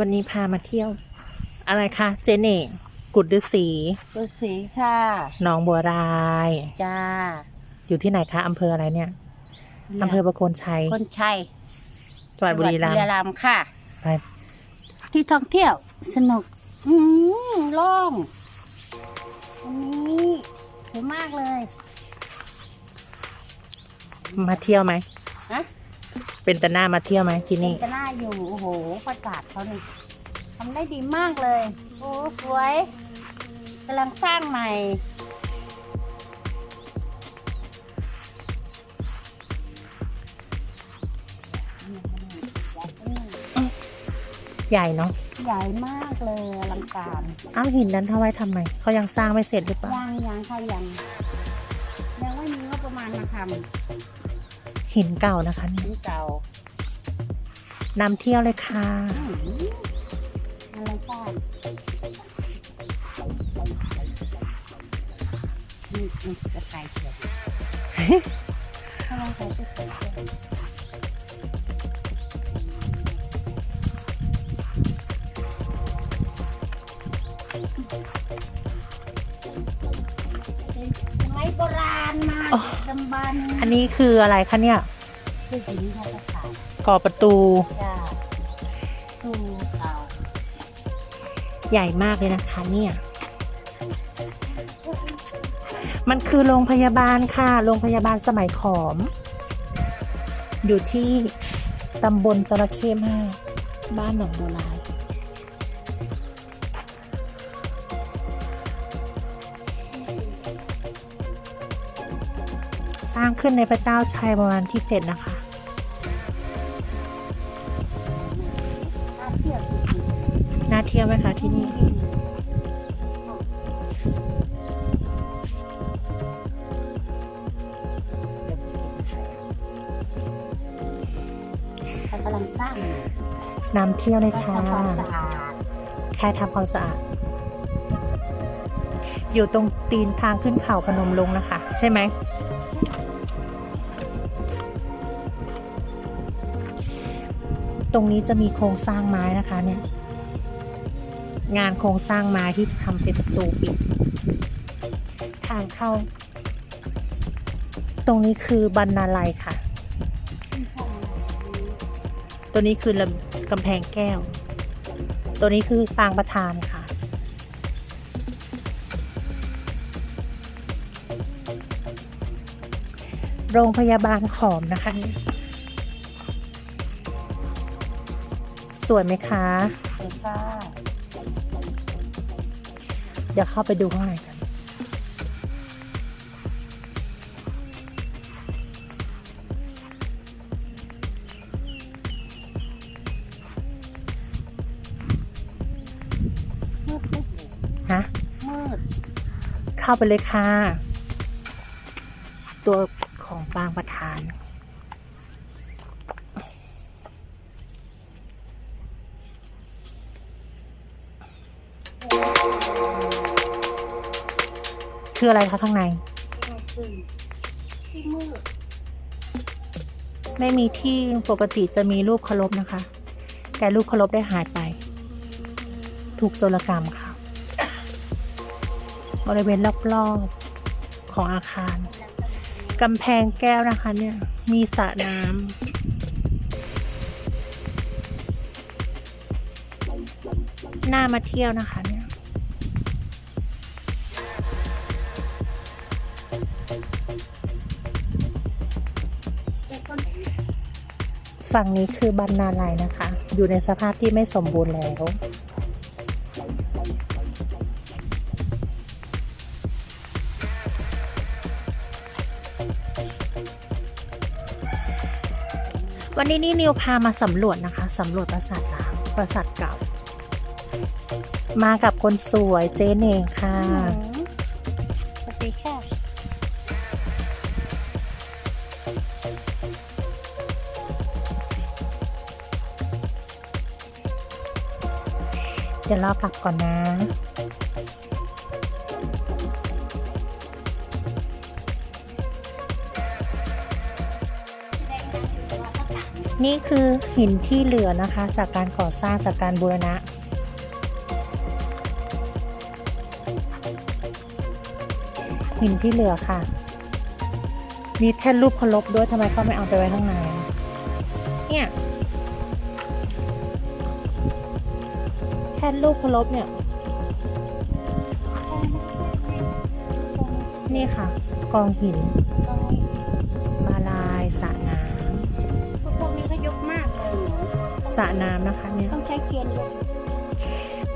วันนี้พามาเที่ยว อะไรคะเจเน่งกุดฤาษีดูสีค่ะหนองบัวรายจ้าอยู่ที่ไหนคะอำเภออะไรเนี่ยอำเภอประโคนชัยคนชัยจังหวัดบุรีรัมจังหวัดย์รัมย์ค่ะไปที่ท่องเที่ยวสนุก อืมโล่องอันนี้สวยมากเลย มาเที่ยวไหมฮะ เป็นตาหน้ามาเที่ยวไหมที่นี่ จะน่าอยู่โอ้โหประกาศเขานี่ทำได้ดีมากเลย โอ้สวยกำลังสร้างใหม่ ใหญ่เนาะใหญ่มากเลยอลังการอ้าวหินนั้นเท่าไว้ทำไมเขายังสร้างไม่เสร็จหรือเปล่า ยังยังค่ะยังยังไม่มีงบประมาณมาท หินเก่านะคะำนี่ถึงเก่านำเที่ยวเลยค่ะอืมอะไรบ้างนี่นี่กระต่ายเขียวถ้าลองใส่ไปใส่ไป อ๋อดำบันอันนี้คืออะไรคะเนี่ยคือหินค่ะกระต่ายก่อประตูจ้าตูเก่าใหญ่มากเลยนะคะเนี่ย มันคือโรงพยาบาลค่ะ โรงพยาบาลสมัยขอม อยู่ที่ตำบลจระเข้มากบ้านหนองบัวลาย สร้างขึ้นในพระเจ้าชัยประมาณที่เจ็ดนะคะ น่าเที่ยวไหมคะที่นี่กำลังสร้างน้ำเที่ยวเลยค่ะทำความสะอาดแค่ทำความสะอาด อยู่ตรงตีนทางขึ้นเขาพนมลงนะคะ ใช่ไหม ตรงนี้จะมีโครงสร้างไม้นะคะเนี่ย งานโครงสร้างไม้ที่ทำเป็นประตูปิด ทางเข้า ตรงนี้คือบรรณาลัยค่ะ ตัวนี้คือลำกำแพงแก้ว ตัวนี้คือปางประธานค่ะโรงพยาบาลขอมนะคะ สวยไหมคะเดี๋ยวค่ะเดี๋ยวเข้าไปดูข้างในกันมืดมืดฮะมืด เข้าไปเลยค่ะ ตัวของปางประธาน คืออะไรคะข้างใน ที่มืดไม่มีที่ปกติจะมีรูปเคารพนะคะ แต่รูปเคารพได้หายไป ถูกโจรกรรมค่ะ บริเวณรอบๆของอาคารกำแพงแก้วนะคะเนี่ยมีสระน้ำน่ามาเที่ยวนะคะเนี่ย ฝั่งนี้คือบรรณาลัยนะคะ อยู่ในสภาพที่ไม่สมบูรณ์แล้ววันนี้นี่นิวพามาสำรวจนะคะสำรวจปราสาทล้างปราสาทเก่า มากับคนสวยเจนเองค่ะ เดี๋ยวรอกลับก่อนนะนี่คือหินที่เหลือนะคะจากการก่อสร้างจากการบูรณะ หินที่เหลือค่ะ มีแท่นรูปเคารพด้วยทำไมเขาไม่เอาไปไว้ข้างในเนี่ย ท่นรูปเคารพเนี่ย นี่ค่ะ กองหิน มาลายสระน้พวกนี้ก็ยกมากเลยำสระน้ำนะคะเนี่ยต้องใช้เคียนยก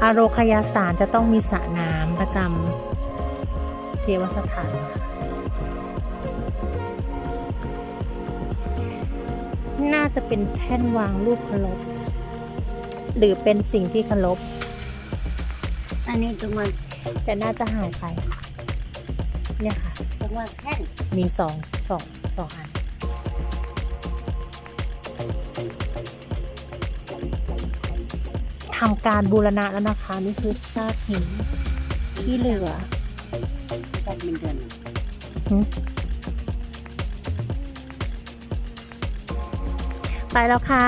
อาโรคยาสารจะต้องมีสระน้ำประจำเทวสถานน่าจะเป็นแท่นวางรูปเคารพหรือเป็นสิ่งที่เคารพ อันนี้ตรงวันแต่น่าจะหายไป เนี่ยค่ะตรงวันแท่นมีสองสองสองอัน ทำการบูรณะแล้วนะคะ นี่คือซากหินที่เหลือก็เป็นเดือนไปแล้วค่ะ